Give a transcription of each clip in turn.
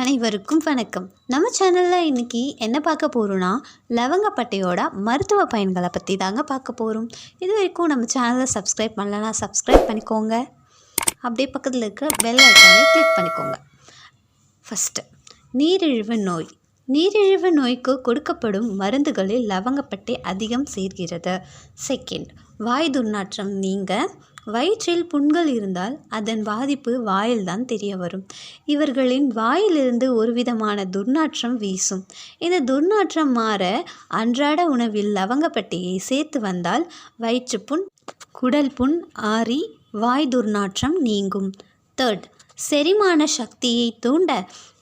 அனைவருக்கும் வணக்கம். நம்ம சேனலில் இன்றைக்கி என்ன பார்க்க போகிறோன்னா லவங்கப்பட்டையோட மருத்துவ பயன்களை பற்றி தாங்க பார்க்க போகிறோம் இது வரைக்கும் நம்ம சேனலை சப்ஸ்கிரைப் பண்ணலன்னா சப்ஸ்கிரைப் பண்ணிக்கோங்க. அப்படியே பக்கத்தில் இருக்கிற பெல் ஐக்கானே கிளிக் பண்ணிக்கோங்க. ஃபஸ்ட்டு நீரிழிவு நோய். நீரிழிவு நோய்க்கு கொடுக்கப்படும் மருந்துகளில் லவங்கப்பட்டை அதிகம் சேர்கிறது. செகண்ட் வாய் துர்நாற்றம் நீங்க. வயிற்றில் புண்கள் இருந்தால் அதன் பாதிப்பு வாயில்தான் தெரிய வரும். இவர்களின் வாயிலிருந்து ஒரு விதமான துர்நாற்றம் வீசும். இந்த துர்நாற்றம் மாற அன்றாட உணவில் லவங்கப்பட்டையை சேர்த்து வந்தால் வயிற்றுப்புண் குடல் புண் ஆறி வாய் துர்நாற்றம் நீங்கும். தேர்ட் செரிமான சக்தியை தூண்ட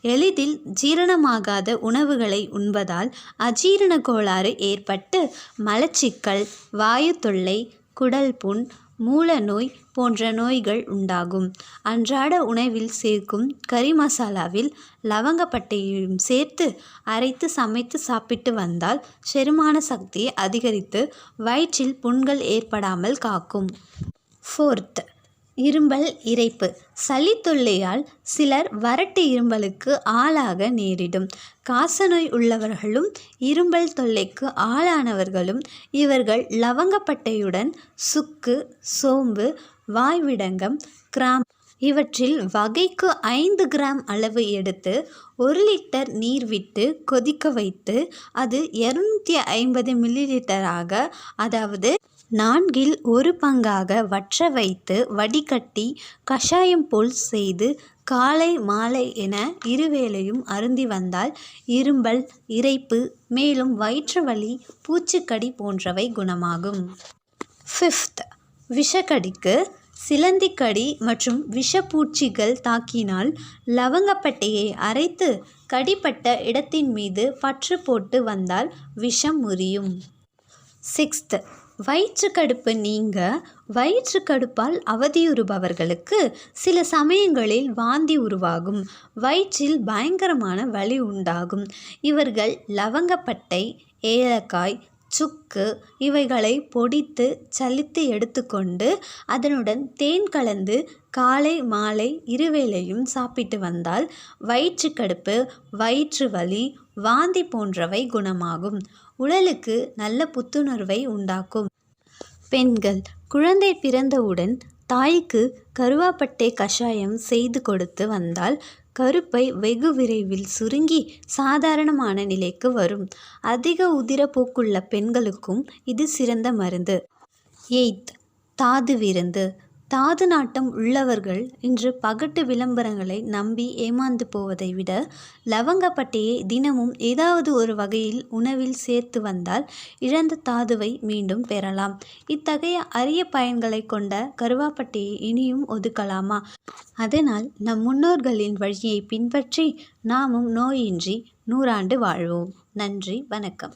எளிதில் ஜீரணமாகாத உணவுகளை உண்பதால் அஜீரண கோளாறு ஏற்பட்டு மலச்சிக்கல் வாயு தொல்லை குடல் புண் மூலநோய் போன்ற நோய்கள் உண்டாகும். அன்றாட உணவில் சேர்க்கும் கறி மசாலாவில் லவங்கப்பட்டையையும் சேர்த்து அரைத்து சமைத்து சாப்பிட்டு வந்தால் செரிமான சக்தியை அதிகரித்து வயிற்றில் புண்கள் ஏற்படாமல் காக்கும். ஃபோர்த் இரும்பல் இரைப்பு சளி தொல்லையால் சிலர் வறட்டு இரும்பலுக்கு ஆளாக நேரிடும். காசநோய் உள்ளவர்களும் இரும்பல் தொல்லைக்கு ஆளானவர்களும் இவர்கள் லவங்கப்பட்டையுடன் சுக்கு சோம்பு வாய்விடங்கம் கிராம் இவற்றில் வகைக்கு ஐந்து கிராம் அளவு எடுத்து ஒரு லிட்டர் நீர் விட்டு கொதிக்க வைத்து அது இரநூத்தி ஐம்பது மில்லிலிட்டராக அதாவது நான்கில் ஒரு பங்காக வற்ற வைத்து வடிகட்டி கஷாயம் போல் செய்து காலை மாலை என இருவேளையும் அருந்தி வந்தால் இரும்பல் இரைப்பு மேலும் வயிற்று வலி பூச்சிக்கடி போன்றவை குணமாகும். ஃபிஃப்த் விஷக்கடிக்கு சிலந்திக்கடி மற்றும் விஷப்பூச்சிகள் தாக்கினால் லவங்கப்பட்டையை அரைத்து கடிப்பட்ட இடத்தின் மீது பற்று போட்டு வந்தால் விஷம் முறியும். சிக்ஸ்த் வயிற்றுக்கடுப்பு நீங்க. வயிற்றுக்கடுப்பால் அவதியுறுபவர்களுக்கு சில சமயங்களில் வாந்தி உருவாகும். வயிற்றில் பயங்கரமான வலி உண்டாகும். இவர்கள் லவங்கப்பட்டை ஏலக்காய் சுக்கு இவைகளை பொடித்து சலித்து எடுத்துக்கொண்டு அதனுடன் தேன் கலந்து காலை மாலை இருவேளையும் சாப்பிட்டு வந்தால் வயிற்றுக்கடுப்பு வயிற்று வலி வாந்தி போன்றவை குணமாகும். உடலுக்கு நல்ல புத்துணர்வை உண்டாக்கும். பெண்கள் குழந்தை பிறந்தவுடன் தாய்க்கு கருவாப்பட்டை கஷாயம் செய்து கொடுத்து வந்தால் கருப்பை வெகு விரைவில் சுருங்கி சாதாரணமான நிலைக்கு வரும். அதிக உதிரப்போக்குள்ள பெண்களுக்கும் இது சிறந்த மருந்து. எய்த். தாது விருந்து. தாது நாட்டம் உள்ளவர்கள் இன்று பகட்டு விளம்பரங்களை நம்பி ஏமாந்து போவதை விட லவங்கப்பட்டையை தினமும் ஏதாவது ஒரு வகையில் உணவில் சேர்த்து வந்தால் இழந்த தாதுவை மீண்டும் பெறலாம். இத்தகைய அரிய பயன்களை கொண்ட கருவாப்பட்டையை இனியும் ஒதுக்கலாமா? அதனால் நம் முன்னோர்களின் வழியை பின்பற்றி நாமும் நோயின்றி நூறாண்டு வாழ்வோம். நன்றி வணக்கம்.